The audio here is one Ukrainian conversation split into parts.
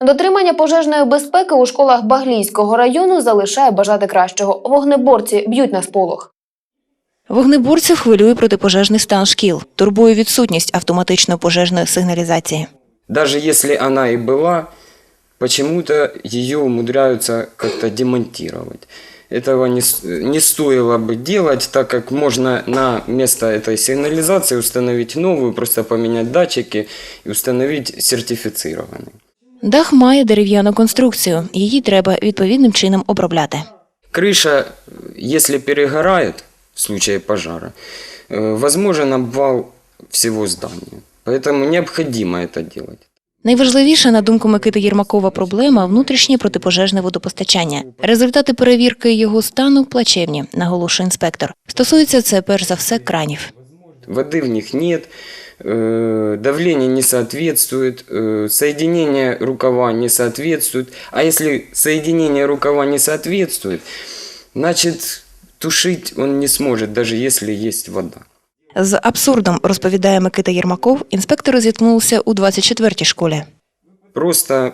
Дотримання пожежної безпеки у школах Баглійського району залишає бажати кращого. Вогнеборці б'ють на сполох. Вогнеборців хвилює протипожежний стан шкіл, турбує відсутність автоматичної пожежної сигналізації. Даже если она и была, почему-то ее умудряются как-то демонтировать. Этого не, с- не стоило бы делать, так как можно на место этой сигнализации установить новую, просто поменять датчики и установить сертифицированный. Дах має дерев'яну конструкцію, її треба відповідним чином обробляти. Крыша, если перегорает в случае пожара, э, возможен обвал всего здания. Поэтому необходимо это делать. Найважливіша, на думку Микити Єрмакова, проблема внутрішнє протипожежне водопостачання. Результати перевірки його стану плачевні, наголошує інспектор. Стосується це перш за все кранів. Воды в них нет, э, давление не соответствует, э, соединение рукава не соответствует. А если соединение рукава не соответствует, значит тушить он не сможет, даже если есть вода. З абсурдом, розповідає Микита Єрмаков, інспектори зіткнулися у 24-й школі. Просто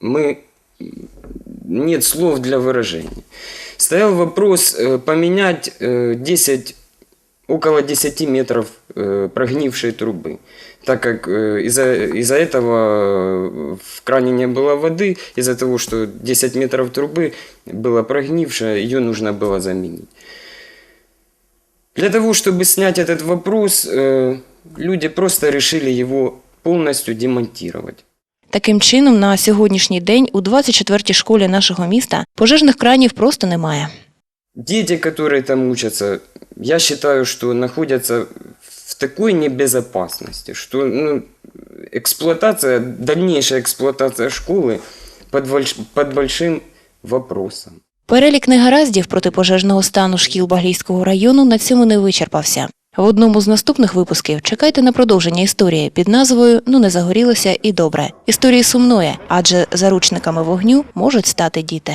мы нет слов для выражений. Стоял вопрос э, поменять э, 10, около 10 метров э, прогнившей трубы, так как э, из-за из этого э, в кране не было воды, из-за того, что 10 метров трубы была прогнившая, ее нужно было заменить. Для того, чтобы снять этот вопрос, э, люди просто решили его полностью демонтировать. Таким чином, на сьогоднішній день у 24-й школі нашого міста пожежних кранів просто немає. Дети, которые там учатся, я считаю, что находятся в такой небезопасности, что ну, эксплуатация, дальнейшая эксплуатация школы под, больш- под большим вопросом. Перелік негараздів протипожежного стану шкіл Баглійського району на цьому не вичерпався. В одному з наступних випусків чекайте на продовження історії під назвою Ну не загорілося і добре. Історії сумної, адже заручниками вогню можуть стати діти.